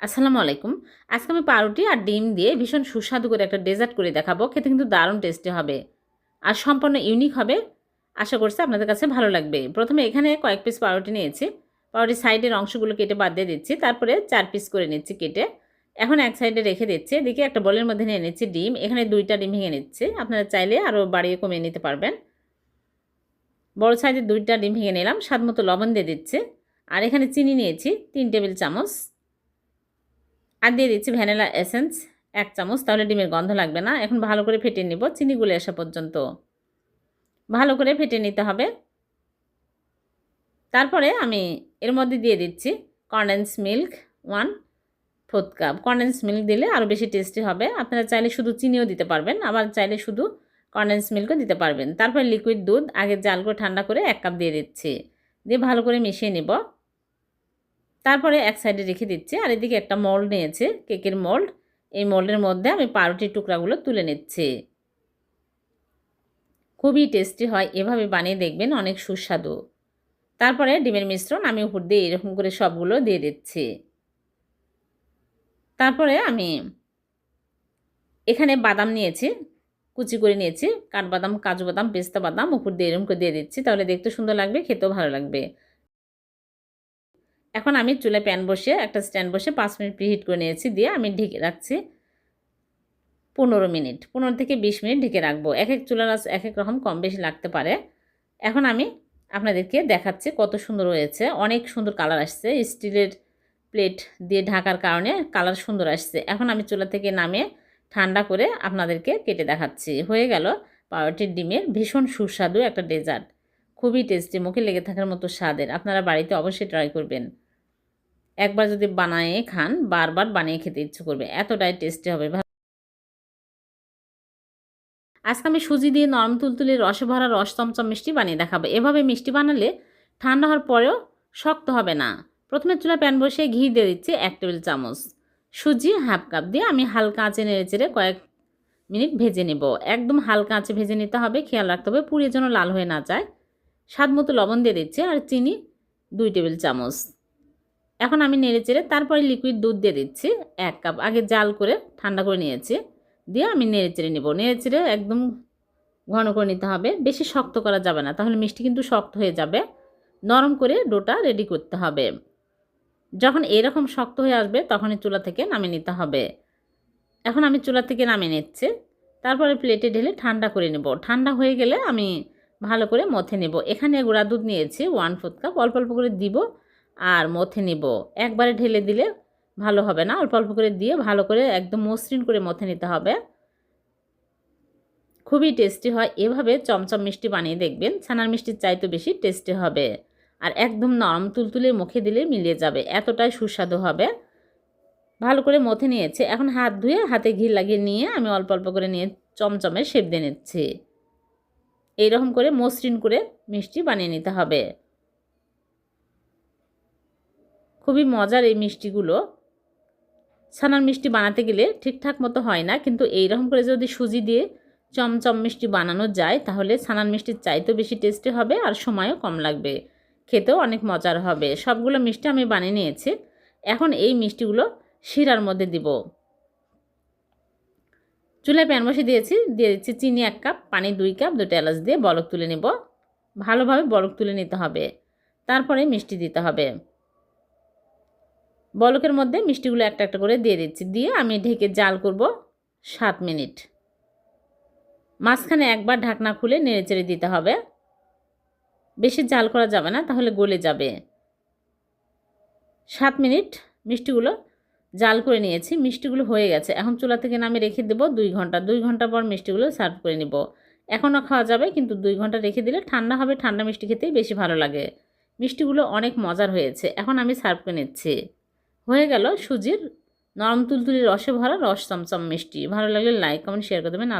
আসসালামু আলাইকুম। আজকে আমি পাউরুটি আর ডিম দিয়ে ভীষণ সুস্বাদু করে একটা ডেজার্ট করে দেখাবো। খেতে কিন্তু দারুণ টেস্টি হবে আর সম্পূর্ণ ইউনিক হবে। আশা করছি আপনাদের কাছে ভালো লাগবে। প্রথমে এখানে কয়েক পিস পাউরুটি নিয়েছি। পাউরুটির সাইডের অংশগুলো কেটে বাদ দিয়ে দিচ্ছি। তারপরে চার পিস করে নিচ্ছি কেটে। এখন এক সাইডে রেখে দিচ্ছি। এদিকে একটা বলের মধ্যে নিয়ে নিচ্ছি ডিম। এখানে দুইটা ডিম ভেঙে নিচ্ছি। আপনারা চাইলে আরও বাড়িয়ে কমিয়ে নিতে পারবেন। বড় সাইজের দুইটা ডিম ভেঙে নিলাম। স্বাদ মতো লবণ দিয়ে দিচ্ছে। আর এখানে চিনি নিয়েছি, তিন টেবিল চামচ। আর দিয়ে দিচ্ছি ভ্যানিলা এসেন্স, এক চামচ। তাহলে ডিমের গন্ধ লাগবে না। এখন ভালো করে ফেটে নিব চিনি গুলে আসা পর্যন্ত। ভালো করে ফেটে নিতে হবে। তারপরে আমি এর মধ্যে দিয়ে দিচ্ছি condense milk one fourth cup. Condense milk দিলে আরও বেশি টেস্টি হবে। আপনারা চাইলে শুধু চিনিও দিতে পারবেন, আবার চাইলে শুধু কন্ডেন্স মিল্কও দিতে পারবেন। তারপরে লিকুইড দুধ, আগে জাল করে ঠান্ডা করে এক কাপ দিয়ে দিচ্ছি। দিয়ে ভালো করে মিশিয়ে নিব। তারপরে এক সাইডে রেখে দিচ্ছি। আর এদিকে একটা মোল্ড নিয়েছে, কেকের মোল্ড এই মোল্ডের মধ্যে আমি পাউরুটির টুকরাগুলো তুলে নিচ্ছি। খুবই টেস্টি হয়, এভাবে বানিয়ে দেখবেন অনেক সুস্বাদু। তারপরে ডিমের মিশ্রণ আমি উপর দিয়ে এরকম করে সবগুলো দিয়ে দিচ্ছি। তারপরে আমি এখানে বাদাম নিয়েছি, কুচি করে নিয়েছি, কাঠবাদাম, কাজু বাদাম, পেস্তা বাদাম উপর দিয়ে এরকম করে দিয়ে দিচ্ছি। তাহলে দেখতে সুন্দর লাগবে, খেতেও ভালো লাগবে। এখন আমি চুলে প্যান বসে একটা স্ট্যান্ড বসে পাঁচ মিনিট প্রিহিট করে নিয়েছি, দিয়ে আমি ঢেকে রাখছি পনেরো মিনিট। পনেরো থেকে বিশ মিনিট ঢেকে রাখব। এক এক চুলার এক এক রকম কম বেশি লাগতে পারে। এখন আমি আপনাদেরকে দেখাচ্ছি কত সুন্দর হয়েছে। অনেক সুন্দর কালার আসছে। স্টিলের প্লেট দিয়ে ঢাকার কারণে কালার সুন্দর আসছে। এখন আমি চুলা থেকে নামে ঠান্ডা করে আপনাদেরকে কেটে দেখাচ্ছি। হয়ে গেল পাউরুটির ডিমের ভীষণ সুস্বাদু একটা ডেজার্ট। খুবই টেস্টি, মুখে লেগে থাকার মতো স্বাদের। আপনারা বাড়িতে অবশ্যই ট্রাই করবেন। একবার যদি বানিয়ে খান, বারবার বানিয়ে খেতে ইচ্ছে করবে। এতটাই টেস্টি হবে। আজকে আমি সুজি দিয়ে নরম তুলতুলে রসে ভরা রস চমচম মিষ্টি বানিয়ে দেখাবো। এভাবে মিষ্টি বানালে ঠান্ডা হওয়ার পরেও শক্ত হবে না। প্রথমে চুলা প্যান বসে ঘি দিয়ে দিচ্ছি এক টেবিল চামচ। সুজি হাফ কাপ দিয়ে আমি হালকা আঁচে নেড়ে চেড়ে কয়েক মিনিট ভেজে নেব। একদম হালকা আঁচে ভেজে নিতে হবে, খেয়াল রাখতে হবে পুড়িয়ে যেন লাল হয়ে না যায়। স্বাদ মতো লবণ দিয়ে দিচ্ছি আর চিনি দুই টেবিল চামচ। এখন আমি নেড়ে চেড়ে তারপরে লিকুইড দুধ দিয়ে দিচ্ছি এক কাপ আগে জাল করে ঠান্ডা করে নিয়েছি। দিয়ে আমি নেড়ে চেড়ে নেব। নেড়ে চেড়ে একদম ঘন করে নিতে হবে। বেশি শক্ত করা যাবে না। তাহলে মিষ্টি কিন্তু শক্ত হয়ে যাবে। নরম করে ডোটা রেডি করতে হবে। যখন এরকম শক্ত হয়ে আসবে, তখনই চুলা থেকে নামিয়ে নিতে হবে। এখন আমি চুলা থেকে নামিয়ে নিচ্ছি। তারপরে প্লেটে ঢেলে ঠান্ডা করে নেব। ঠান্ডা হয়ে গেলে আমি ভালো করে মথে নেব। এখানে গুঁড়া দুধ নিয়েছি ওয়ান ফোর্থ কাপ অল্প অল্প করে দিব। আর মথে নিব। একবারে ঢেলে দিলে ভালো হবে না। অল্প অল্প করে দিয়ে ভালো করে একদম মসৃণ করে মথে নিতে হবে। খুবই টেস্টি হয়। এভাবে চমচম মিষ্টি বানিয়ে দেখবেন। ছানার মিষ্টির চাইতে বেশি টেস্টি হবে। আর একদম নরম তুলতুলে মুখে দিলে মিলিয়ে যাবে। এতটাই সুস্বাদু হবে। ভালো করে মথে নিয়েছে। এখন হাত ধুয়ে হাতে ঘি লাগিয়ে নিয়ে আমি অল্প অল্প করে নিয়ে চমচমে শেপ দিয়ে নিচ্ছি। এইরকম করে মসৃণ করে মিষ্টি বানিয়ে নিতে হবে। খুবই মজার এই মিষ্টিগুলো। ছানার মিষ্টি বানাতে গেলে ঠিকঠাক মতো হয় না, কিন্তু এই রকম করে যদি সুজি দিয়ে চমচম মিষ্টি বানানো যায়, তাহলে ছানার মিষ্টির চাইতেও বেশি টেস্টি হবে আর সময়ও কম লাগবে। খেতেও অনেক মজার হবে। সবগুলো মিষ্টি আমি বানিয়ে নিয়েছি। এখন এই মিষ্টিগুলো শিরার মধ্যে দিব। চুলায় প্যান বসে দিয়েছি। দিয়ে দিচ্ছি চিনি এক কাপ, পানি দুই কাপ, দুটো এলাচ দিয়ে বলক তুলে নেব। ভালোভাবে বলক তুলে নিতে হবে। তারপরে মিষ্টি দিতে হবে। বলকের মধ্যে মিষ্টিগুলো একটা একটা করে দিয়ে দিচ্ছি। দিয়ে আমি ঢেকে জাল করব সাত মিনিট। মাঝখানে একবার ঢাকনা খুলে নেড়ে চেড়ে দিতে হবে। বেশি জাল করা যাবে না, তাহলে গলে যাবে। সাত মিনিট মিষ্টিগুলো জাল করে নিয়েছি। মিষ্টিগুলো হয়ে গেছে। এখন চুলা থেকে নামে রেখে দেবো দুই ঘণ্টা। দুই ঘণ্টা পর মিষ্টিগুলো সার্ভ করে নেব। এখনও খাওয়া যাবে, কিন্তু দুই ঘণ্টা রেখে দিলে ঠান্ডা হবে। ঠান্ডা মিষ্টি খেতেই বেশি ভালো লাগে। মিষ্টিগুলো অনেক মজার হয়েছে। এখন আমি সার্ভ করে নিচ্ছি। হয়ে গেল সুজির নরম তুলতুলি রসে ভরা রস চমচম মিষ্টি। ভালো লাগলে লাইক কমেন্ট শেয়ার করে দেবেন।